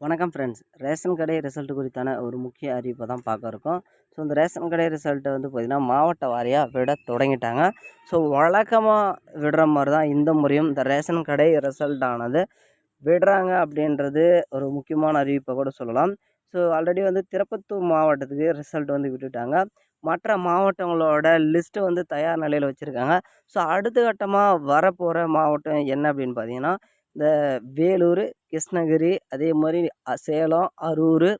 வணக்கம் friends ration கடை result குறித்தான ஒரு முக்கிய அறிவிப்பை தான் பார்க்க இருக்கோம். ஸோ இந்த ரேஷன் கடை ரிசல்ட்டை வந்து பார்த்திங்கன்னா மாவட்ட வாரியாக விட தொடங்கிட்டாங்க. ஸோ வழக்கமாக விடுற மாதிரி தான் இந்த முறையும் இந்த ரேஷன் கடை ரிசல்ட் ஆனது விடுறாங்க அப்படின்றது ஒரு முக்கியமான அறிவிப்பை கூட சொல்லலாம். ஸோ ஆல்ரெடி வந்து திருப்பத்தூர் மாவட்டத்துக்கு ரிசல்ட் வந்து விட்டுட்டாங்க. மற்ற மாவட்டங்களோட லிஸ்ட்டு வந்து தயார் நிலையில் வச்சுருக்காங்க. ஸோ அடுத்த கட்டமாக வரப்போகிற மாவட்டம் என்ன அப்படின்னு பார்த்தீங்கன்னா இந்த வேலூர் கிருஷ்ணகிரி அதே மாதிரி சேலம் அரூர்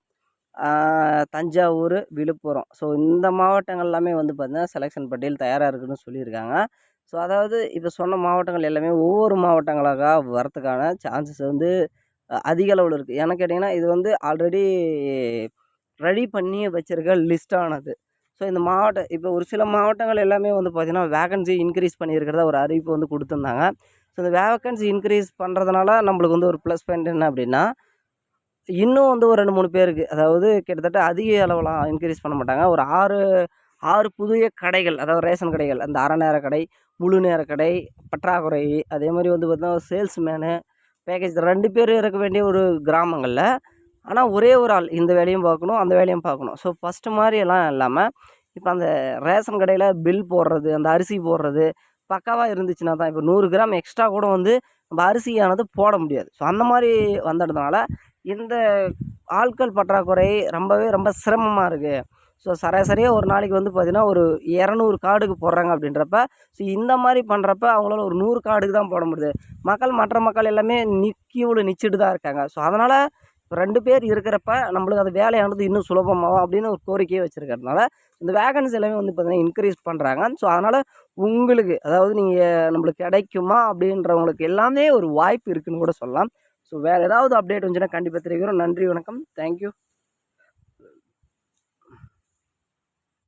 தஞ்சாவூர் விழுப்புரம். ஸோ இந்த மாவட்டங்கள் எல்லாமே வந்து பார்த்திங்கன்னா செலெக்ஷன் பட்டியல் தயாராக இருக்குன்னு சொல்லியிருக்காங்க. ஸோ அதாவது இப்போ சொன்ன மாவட்டங்கள் எல்லாமே ஒவ்வொரு மாவட்டங்களாக வரத்துக்கான சான்சஸ் வந்து அதிக அளவில் இருக்குது ஏன்னு கேட்டிங்கன்னா இது வந்து ஆல்ரெடி ரெடி பண்ணி வச்சிருக்க லிஸ்டானது ஸோ இந்த மாவட்ட இப்போ ஒரு சில மாவட்டங்கள் எல்லாமே வந்து பார்த்திங்கன்னா வேகன்சி இன்க்ரீஸ் பண்ணியிருக்கிறதா ஒரு அறிவிப்பு வந்து கொடுத்துருந்தாங்க. ஸோ இந்த வேக்கன்சி இன்க்ரீஸ் பண்ணுறதுனால நம்மளுக்கு வந்து ஒரு ப்ளஸ் பாயிண்ட் என்ன அப்படின்னா இன்னும் வந்து ஒரு ரெண்டு மூணு பேருக்கு அதாவது கிட்டத்தட்ட அதிக அளவெலாம் இன்க்ரீஸ் பண்ண மாட்டாங்க. ஒரு ஆறு ஆறு புதிய கடைகள் அதாவது ரேஷன் கடைகள் அந்த அரை நேர கடை முழு நேர கடை பற்றாக்குறை அதே மாதிரி வந்து பார்த்தீங்கன்னா சேல்ஸ்மேனு பேக்கேஜ் ரெண்டு பேர் இருக்க வேண்டிய ஒரு கிராமங்களில் ஆனால் ஒரே ஒரு ஆள் இந்த வேலையும் பார்க்கணும் அந்த வேலையும் பார்க்கணும். ஸோ ஃபஸ்ட்டு மாதிரி எல்லாம் இல்லாமல் இப்போ அந்த ரேஷன் கடையில் பில் போடுறது அந்த அரிசி போடுறது பக்காவாக இருந்துச்சுன்னா தான் இப்போ நூறு கிராம் எக்ஸ்ட்ரா கூட வந்து நம்ம அரிசியானது போட முடியாது. ஸோ அந்த மாதிரி வந்ததுனால இந்த ஆட்கள் பற்றாக்குறை ரொம்பவே ரொம்ப சிரமமாக இருக்குது ஸோ சராசரியாக ஒரு நாளைக்கு வந்து பார்த்திங்கன்னா ஒரு இரநூறு கார்டுக்கு போடுறாங்க அப்படின்றப்ப ஸோ இந்த மாதிரி பண்ணுறப்ப அவங்களால ஒரு நூறு கார்டுக்கு தான் போட முடியுது. மக்கள் மற்ற மக்கள் எல்லாமே நிற்கிவுல நிச்சுட்டு தான் இருக்காங்க. ஸோ அதனால் ரெண்டு பேர் இருக்கிறப்ப நம்மளுக்கு அது வேலையானது இன்னும் சுலபமாகும் அப்படின்னு ஒரு கோரிக்கையை வச்சுருக்கறதுனால இந்த வேகன்சி எல்லாமே வந்து பார்த்திங்கன்னா இன்க்ரீஸ் பண்ணுறாங்க ஸோ அதனால் உங்களுக்கு அதாவது நீங்கள் நம்மளுக்கு கிடைக்குமா அப்படின்றவங்களுக்கு எல்லாமே ஒரு வாய்ப்பு இருக்குதுன்னு கூட சொல்லலாம். ஸோ வேறு ஏதாவது அப்டேட் வந்துச்சுன்னா கண்டிப்பாக தெரிவிக்கிறோம். நன்றி வணக்கம். தேங்க்யூ